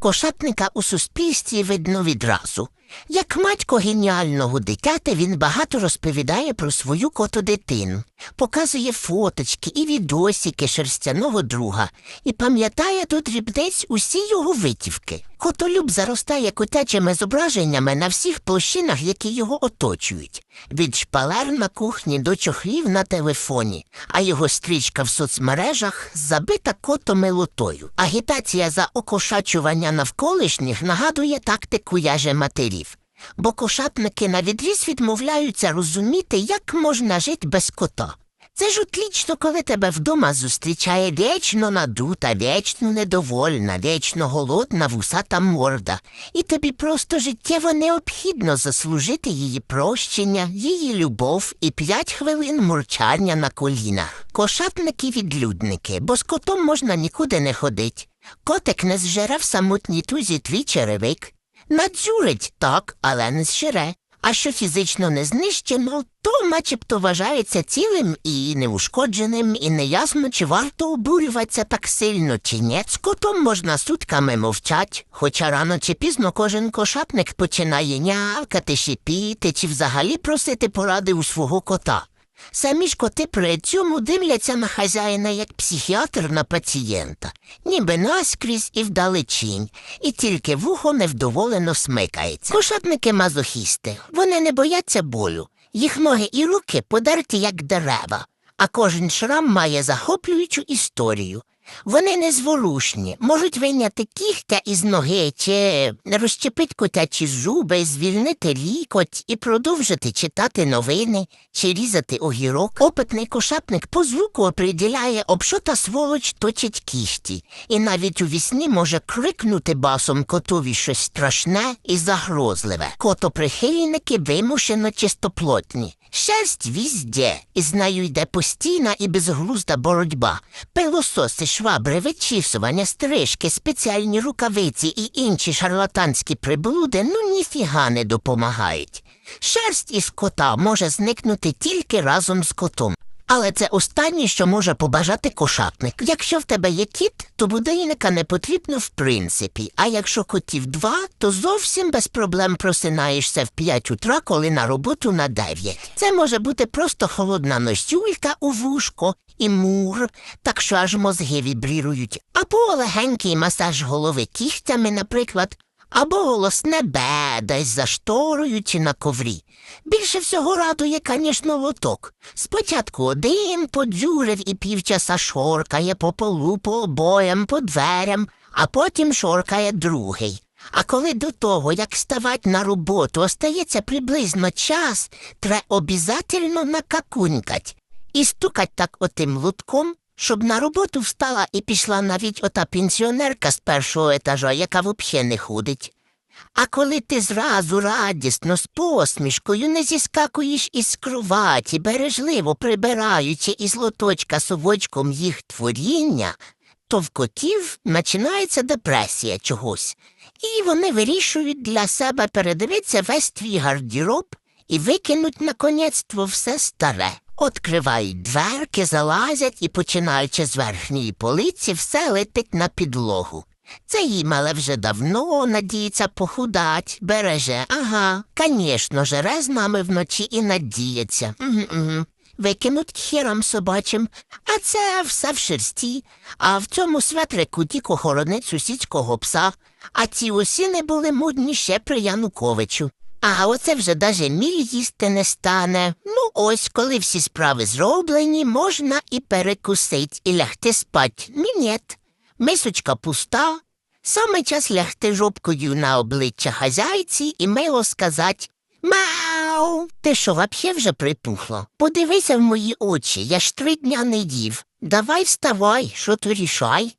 Кошатника у суспільстві видно відразу. Як матько геніального дитяти він багато розповідає про свою коту-дитину, показує фоточки і відосики шерстяного друга і пам'ятає до дрібниць усі його витівки. Котолюб заростає котячими зображеннями на всіх площинах, які його оточують, від шпалер на кухні до чохлів на телефоні, а його стрічка в соцмережах забита котомилотою. Агітація за окошачування навколишніх нагадує тактику яже матерів. Бо кошатники на відріз відмовляються розуміти, як можна жити без кота. Це ж отлічно, коли тебе вдома зустрічає вічно надута, вічно недовольна, вічно голодна вусата морда, і тобі просто життєво необхідно заслужити її прощення, її любов і п'ять хвилин мурчання на колінах. Кошатники відлюдники, бо з котом можна нікуди не ходить. Котик не зжере в самотній тузі твій черевик. Надзюрить так, але не зжере. А що фізично не знищено, то начебто вважається цілим і неушкодженим, і неясно, чи варто обурюватися так сильно, чи ні. З можна сутками мовчать, хоча рано чи пізно кожен кошатник починає нявкати, шипіти чи взагалі просити поради у свого кота. Самі ж коти при цьому дивляться на хазяїна як психіатр на пацієнта, ніби наскрізь і вдалечінь, і тільки вухо невдоволено смикається. Кошатники мазохісти, вони не бояться болю, їх ноги і руки подерті, як дерева, а кожен шрам має захоплюючу історію. Вони незворушні, можуть вийняти кігтя із ноги чи розчепити котячі зуби, звільнити лікоть і продовжити читати новини чи різати огірок. Опитний кошатник по звуку оприділяє, об що та сволоч точить кіхті, і навіть у вісні може крикнути басом котові щось страшне і загрозливе. Котоприхильники вимушено чистоплотні. Шерсть візде, і з нею йде постійна і безглузда боротьба. Пилососи, швабри, вичісування, стрижки, спеціальні рукавиці і інші шарлатанські приблуди ну ніфіга не допомагають. Шерсть із кота може зникнути тільки разом з котом. Але це останнє, що може побажати кошатник. Якщо в тебе є кіт, то будильника не потрібно в принципі, а якщо котів два, то зовсім без проблем просинаєшся в п'ять утра, коли на роботу на дев'ять. Це може бути просто холодна носюлька у вушко і мур, так що аж мозги вібрірують, або легенький масаж голови кігтями, наприклад. Або голосне бе десь за шторою чи на коврі. Більше всього радує, звісно, лоток. Спочатку один подзюрив і півчаса шоркає по полу, по обоям, по дверям, а потім шоркає другий. А коли до того, як ставать на роботу, остається приблизно час, треба обязательно накакунькать. І стукать так отим лутком, щоб на роботу встала і пішла навіть ота пенсіонерка з першого етажа, яка взагалі не ходить. А коли ти зразу радісно, з посмішкою не зіскакуєш із кроваті, бережливо прибираючи із лоточка совочком їх творіння, то в котів починається депресія чогось, і вони вирішують для себе передивитися весь твій гардероб і викинуть наконець-то все старе. Откривають дверки, залазять і, починаючи з верхньої полиці, все летить на підлогу. Це їм але вже давно надіється похудать, береже. Ага, звісно, жере з нами вночі і надіється. Угу-угу. Викинуть хірам собачим, а це все в шерсті, а в цьому светрику тільки хоронить сусідського пса, а ці усі не були модні ще при Януковичу. А оце вже даже міль їсти не стане. Ну ось, коли всі справи зроблені, можна і перекусить, і лягти спать. Мінет. Мисочка пуста. Саме час лягти жопкою на обличчя хазяйці і мило сказать Мау. Ти що, вообще вже припухло? Подивися в мої очі, я ж три дня не їв. Давай вставай, що то рішай.